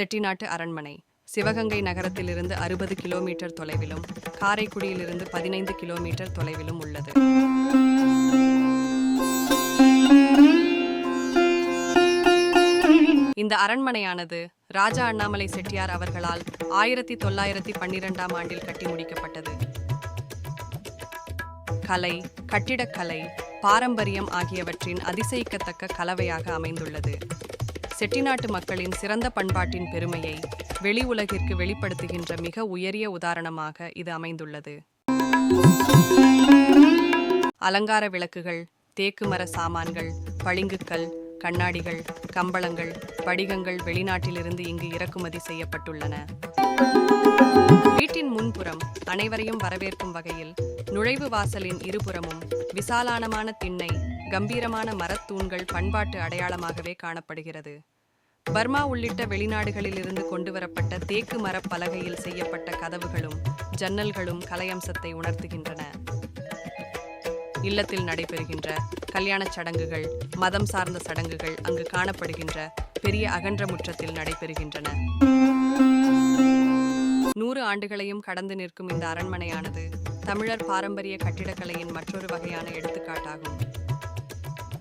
செட்டிநாட்டு அரண்மனை. சிவகங்கை நகரத்திலிருந்து அறுபது கிலோமீட்டர் தொலைவிலும் காரைக்குடியிலிருந்து பதினைந்து கிலோமீட்டர் தொலைவிலும் உள்ளது. இந்த அரண்மனையானது ராஜா அண்ணாமலை செட்டியார் அவர்களால் ஆயிரத்தி தொள்ளாயிரத்தி பன்னிரெண்டாம் ஆண்டில் கட்டி முடிக்கப்பட்டது. கலை கட்டிடக்கலை பாரம்பரியம் ஆகியவற்றின் அதிசயிக்கத்தக்க கலவையாக அமைந்துள்ளது. செட்டிநாட்டு மக்களின் சிறந்த பண்பாட்டின் பெருமையை வெளி உலகிற்கு வெளிப்படுத்துகின்ற மிக உயரிய உதாரணமாக இது அமைந்துள்ளது. அலங்கார விளக்குகள் தேக்கு மர சாமான்கள் பளிங்குக்கல் கண்ணாடிகள் கம்பளங்கள் படிகங்கள் வெளிநாட்டிலிருந்து இங்கு இறக்குமதி செய்யப்பட்டுள்ளன. வீட்டின் முன்புறம் அனைவரையும் வரவேற்கும் வகையில் நுழைவு வாசலின் இருபுறமும் விசாலானமான திண்ணை கம்பீரமான மரத்தூண்கள் பண்பாட்டு அடையாளமாகவே காணப்படுகிறது. பர்மா உள்ளிட்ட வெளிநாடுகளிலிருந்து கொண்டுவரப்பட்ட தேக்கு மரப் பலகையில் செய்யப்பட்ட கதவுகளும் ஜன்னல்களும் கலையம்சத்தை உணர்த்துகின்றன. இல்லத்தில் நடைபெறுகின்ற கல்யாணச் சடங்குகள் மதம் சார்ந்த சடங்குகள் அங்கு காணப்படுகின்ற பெரிய அகன்ற முற்றத்தில் நடைபெறுகின்றன. நூறு ஆண்டுகளையும் கடந்து நிற்கும் இந்த அரண்மனையானது தமிழர் பாரம்பரிய கட்டிடக்கலையின் மற்றொரு வகையான எடுத்துக்காட்டாகும்.